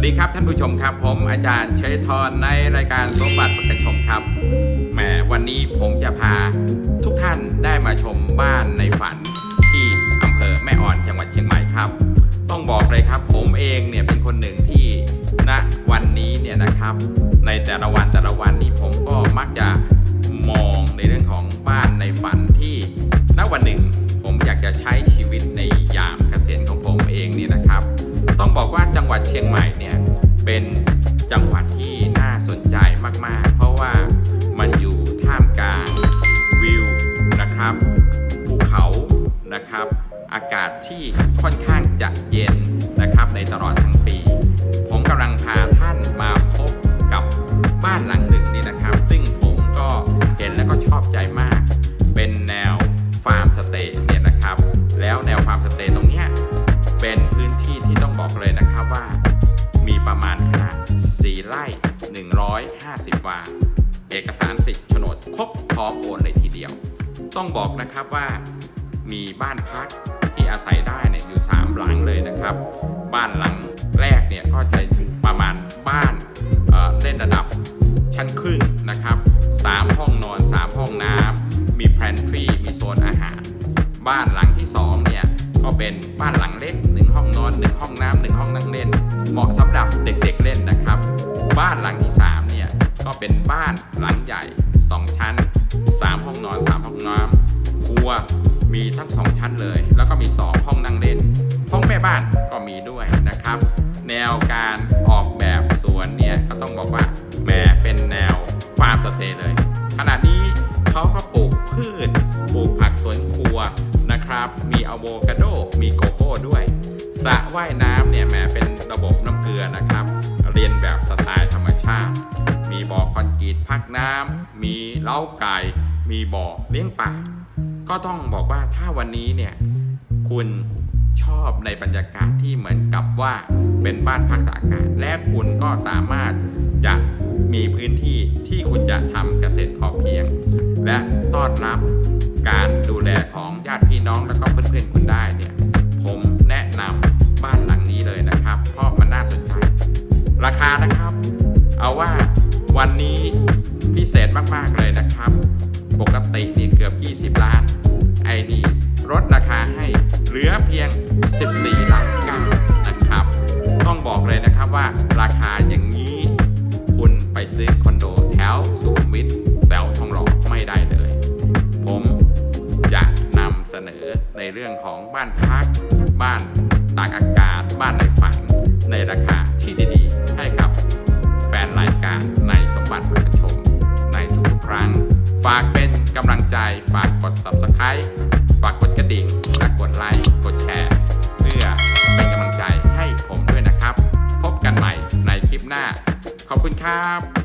วัสดีครับท่านผู้ชมครับ ผมอาจารย์เชยทรในรายการสมบัติประกันชมครับแหมวันนี้ผมจะพาทุกท่านได้มาชมบ้านในฝันที่อำเภอแม่อ่อนจังหวัดเชียงใหม่ครับ ต้องบอกเลยครับ ผมเองเนี่ยเป็นคนหนึ่งที่ณวันนี้เนี่ยนะครับ ในแต่ละวันแต่ละวันนี้ผมก็มักจะ หวัดเชียงใหม่เนี่ยเป็นจังหวัดที่น่าสนใจมากๆ เพราะว่ามันอยู่ท่ามกลางวิวนะครับภูเขานะครับ อากาศที่ค่อนข้างจะเย็นนะครับในตลอดทั้งปี ผมกำลังพาท่านมา 150วาเอกสารสิทธิ์โฉนดครบพร้อมโอนเลยทีเดียว ต้องบอกนะครับว่ามีบ้านพักที่อาศัยได้เนี่ยอยู่ 3 หลังเลยนะครับ บ้านหลังแรกเนี่ยก็จะประมาณบ้านเอ่อเล่นระดับชั้นครึ่งนะครับ 3 ห้องนอน 3 ห้องน้ำมีแพลนทรีมีโซนอาหาร บ้านหลังที่2เนี่ยก็เป็นบ้านหลังเล็ก 1 ห้องนอน 1 ห้องน้ำหนึ่งห้องนั่งเล่น เหมาะสำหรับเด็กๆเล่นนะครับ บ้านหลังที่ 3 ก็เป็นบ้านหลังใหญ่ 2 ชั้น 3 ห้องนอน 3 ห้องน้ำครัวมีทั้ง 2 ชั้นเลย แล้วก็มี 2 ห้องนั่งเล่น ห้องแม่บ้านก็มีด้วยนะครับ แนวการออกแบบสวนเนี่ยก็ต้องบอกว่าแหมเป็นแนวฟาร์มสเตย์เลย ขณะนี้เขาก็ปลูกพืช ปลูกผักสวนครัวนะครับ มีอะโวคาโด มีโกโก้ด้วยสระว่ายน้ำเนี่ยแหมเป็นระบบน้ำเกลือนะครับ เรียนแบบสไตล์ธรรมชาติ พักน้ำมีเล้าไก่มีบ่อเลี้ยงปลาก็ต้องบอกว่าถ้าวันนี้เนี่ยคุณชอบในบรรยากาศที่เหมือนกับว่าเป็นบ้านพักตากอากาศ และคุณก็สามารถจะมีพื้นที่ที่คุณจะทำเกษตรพอเพียง และต้อนรับการดูแลของญาติพี่น้องแล้วก็เพื่อนๆคุณได้เนี่ยผมแนะนำบ้านหลังนี้เลยนะครับ เพราะมันน่าสนใจ ราคานะครับ เอาว่าวันนี้ เศษมากๆเลยนะครับ ปกตินี่เกือบ 20 ล้าน ไอ้นี่ลดราคาให้เหลือเพียง 14ล้านเก้านะครับ ต้องบอกเลยนะครับว่าราคาอย่างนี้ คุณไปซื้อคอนโดแถวสุขุมวิทแถวทองหล่อไม่ได้เลย ผมจะนำเสนอในเรื่องของบ้านพัก บ้านตากอากาศ บ้านในฝันในราคาที่ดีากเป็นกำลังใจ ฝากกด subscribe ฝากกดกระดิ่งและกดไลค์ กดแชร์ เพื่อเป็นกำลังใจให้ผมด้วยนะครับ พบกันใหม่ในคลิปหน้า ขอบคุณครับ